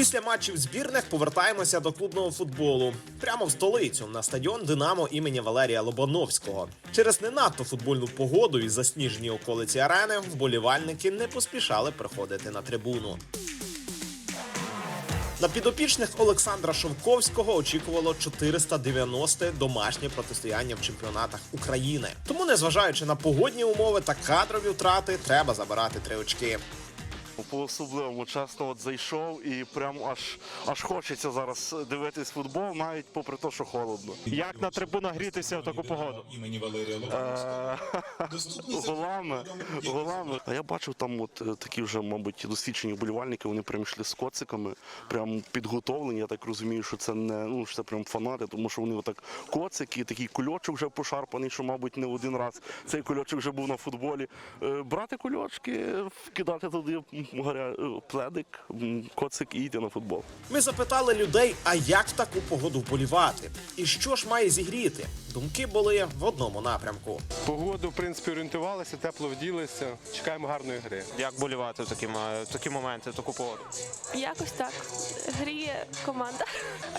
Після матчів збірних повертаємося до клубного футболу прямо в столицю на стадіон Динамо імені Валерія Лобановського. Через не надто футбольну погоду і засніжені околиці арени вболівальники не поспішали приходити на трибуну. На підопічних Олександра Шовковського очікувало 490 домашнє протистояння в чемпіонатах України. Тому, незважаючи на погодні умови та кадрові втрати, треба забирати три очки. По особливому чесно, от зайшов і прям аж аж хочеться зараз дивитись футбол, навіть попри те, що холодно. Як на трибунах грітися в таку погоду? імені Валерія Е, Голами, голами. А я бачив там, от е, такі вже, мабуть, досвідчені вболівальники. Вони прям йшли з коциками, прям підготовлені. Я так розумію, що це не ну що це прям фанати, тому що вони отак коцики, такий кульочок вже пошарпаний, що, мабуть, не один раз цей кульочок вже був на футболі. Е, Брати кульочки, вкидати туди горя, е, пледик, коцик і йти на футбол. Ми запитали людей, а як в таку погоду вболівати? І що ж має зігріти? Думки були в одному напрямку. Погоду, в принципі, орієнтувалися, тепло вділися. Чекаємо гарної гри. Як болівати в такі, в такі моменти, в таку погоду? Якось так. Гріє команда.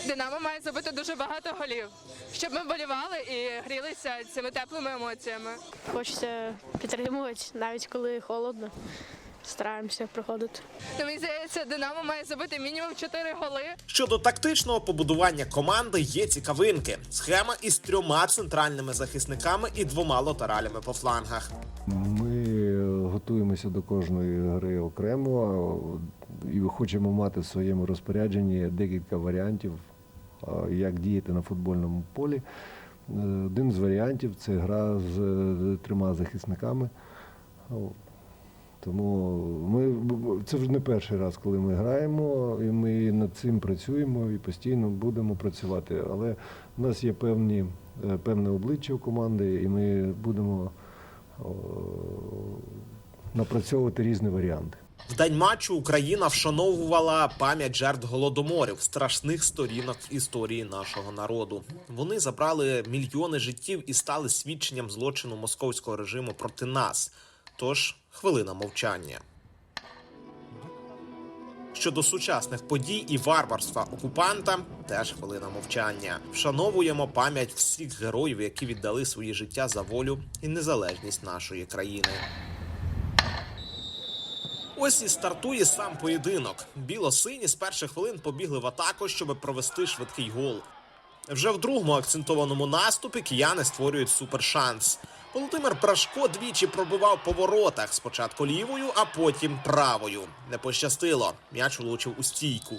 Динамо має забити дуже багато голів, щоб ми болівали і грілися цими теплими емоціями. Хочеться підтримувати, навіть коли холодно. Стараємося приходити. То мені здається, Динамо має забити мінімум 4 голи. Щодо тактичного побудування команди є цікавинки. Схема із трьома центральними захисниками і двома латералями по флангах. Ми готуємося до кожної гри окремо і хочемо мати в своєму розпорядженні декілька варіантів, як діяти на футбольному полі. Е, Один з варіантів це гра з е, трьома захисниками. Тому ми це вже не перший раз, коли ми граємо, і ми над цим працюємо і постійно будемо працювати. Але в нас є певні, е, певне обличчя у команди, і ми будемо о, напрацьовувати різні варіанти. В день матчу Україна вшановувала пам'ять жертв голодоморів, страшних сторінок історії нашого народу. Вони забрали мільйони життів і стали свідченням злочину московського режиму проти нас. Тож хвилина мовчання. Щодо сучасних подій і варварства окупанта, теж хвилина мовчання. Вшановуємо пам'ять всіх героїв, які віддали свої життя за волю і незалежність нашої країни. Ось і стартує сам поєдинок. Біло-сині з перших хвилин побігли в атаку, щоб провести швидкий гол. Вже в другому акцентованому наступі кияни створюють супершанс. Володимир Прашко двічі пробивав по воротах, спочатку лівою, а потім правою. Не пощастило. М'яч улучив у стійку.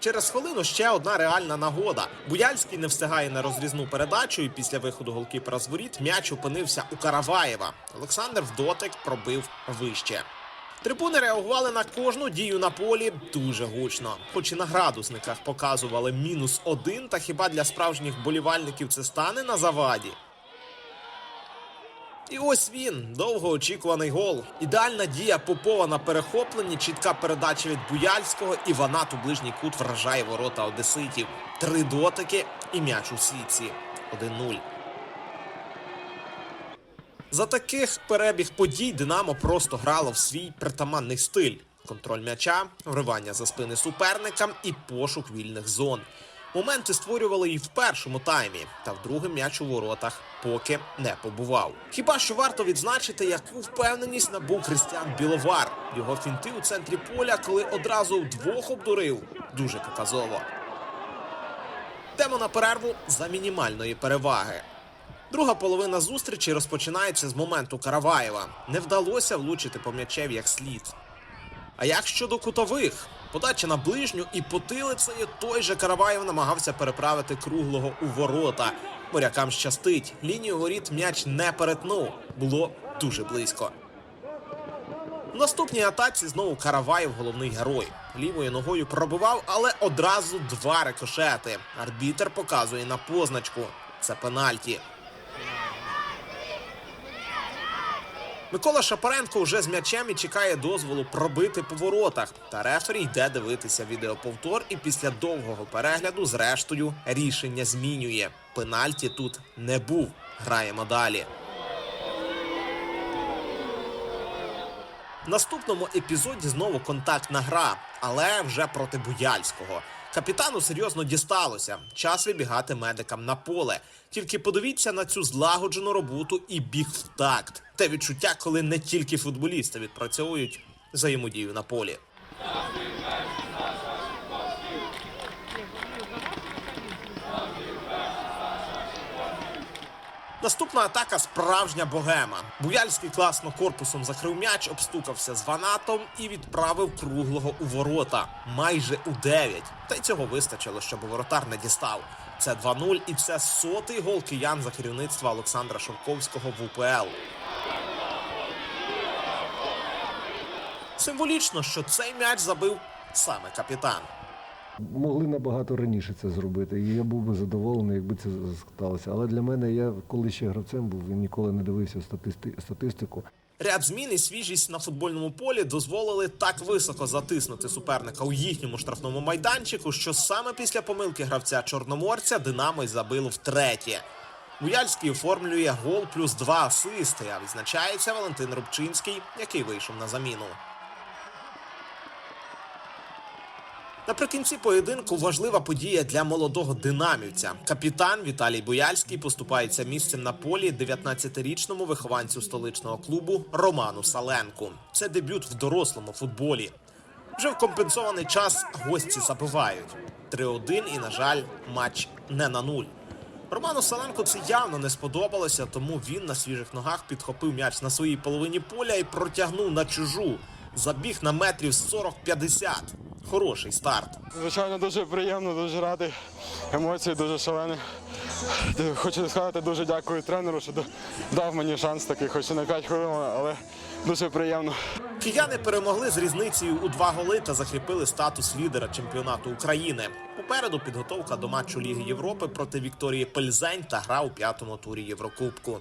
Через хвилину ще одна реальна нагода. Буяльський не встигає на розрізну передачу, і після виходу голкіпера з воріт м'яч опинився у Караваєва. Олександр в дотик пробив вище. Трибуни реагували на кожну дію на полі дуже гучно. Хоч і на градусниках показували мінус один, та хіба для справжніх болівальників це стане на заваді? І ось він, довгоочікуваний гол. Ідеальна дія Попова на перехопленні, чітка передача від Буяльського і Ванат у ближній кут вражає ворота одеситів. Три дотики і м'яч у сітці. 1-0. За таких перебіг подій Динамо просто грало в свій притаманний стиль: контроль м'яча, вривання за спини суперникам і пошук вільних зон. Моменти створювали і в першому таймі, та в другий м'яч у воротах поки не побував. Хіба що варто відзначити, яку впевненість набув Християн Біловар. Його фінти у центрі поля, коли одразу вдвох обдурив, дуже показово. Йдемо на перерву за мінімальної переваги. Друга половина зустрічі розпочинається з моменту Караваєва. Не вдалося влучити по м'ячеві як слід. А як щодо кутових? Подача на ближню і потилицею той же Караваєв намагався переправити круглого у ворота. Морякам щастить. Лінію воріт м'яч не перетнув. Було дуже близько. В наступній атаці знову Караваєв головний герой. Лівою ногою пробивав, але одразу два рикошети. Арбітер показує на позначку. Це пенальті. Микола Шапаренко вже з м'ячем і чекає дозволу пробити по воротах. Та рефері йде дивитися відеоповтор і після довгого перегляду, зрештою, рішення змінює. Пенальті тут не був. Граємо далі. В наступному епізоді знову контактна гра, але вже проти Буяльського. Капітану серйозно дісталося. Час вибігати медикам на поле. Тільки подивіться на цю злагоджену роботу і біг в такт. Те відчуття, коли не тільки футболісти відпрацьовують взаємодію на полі. Наступна атака справжня богема. Буяльський класно корпусом закрив м'яч, обстукався з ванатом і відправив круглого у ворота майже у 9. Та й цього вистачило, щоб воротар не дістав. Це 2-0 і це сотий гол киян за керівництва Олександра Шовковського в УПЛ. Символічно, що цей м'яч забив саме капітан. Могли набагато раніше це зробити, і я був би задоволений, якби це сталося. Але для мене я коли ще гравцем був і ніколи не дивився статисти- статистику. Ряд змін і свіжість на футбольному полі дозволили так високо затиснути суперника у їхньому штрафному майданчику, що саме після помилки гравця чорноморця Динамо й забило втретє. Буяльський оформлює гол плюс два асисти, а відзначається Валентин Рубчинський, який вийшов на заміну. Наприкінці поєдинку важлива подія для молодого динамівця. Капітан Віталій Бояльський поступається місцем на полі 19-річному вихованцю столичного клубу Роману Саленку. Це дебют в дорослому футболі. Вже в компенсований час гості забивають 3-1 і, на жаль, матч не на нуль. Роману Саленку це явно не сподобалося, тому він на свіжих ногах підхопив м'яч на своїй половині поля і протягнув на чужу. Забіг на метрів 40-50. Хороший старт. Звичайно, дуже приємно, дуже радий. Емоції дуже шалені. Хочу сказати дуже дякую тренеру, що дав мені шанс такий, хоч і на 5 хвилин, але дуже приємно. Кияни перемогли з різницею у два голи та закріпили статус лідера чемпіонату України. Попереду підготовка до матчу Ліги Європи проти Вікторії Пельзень та гра у п'ятому турі Єврокубку.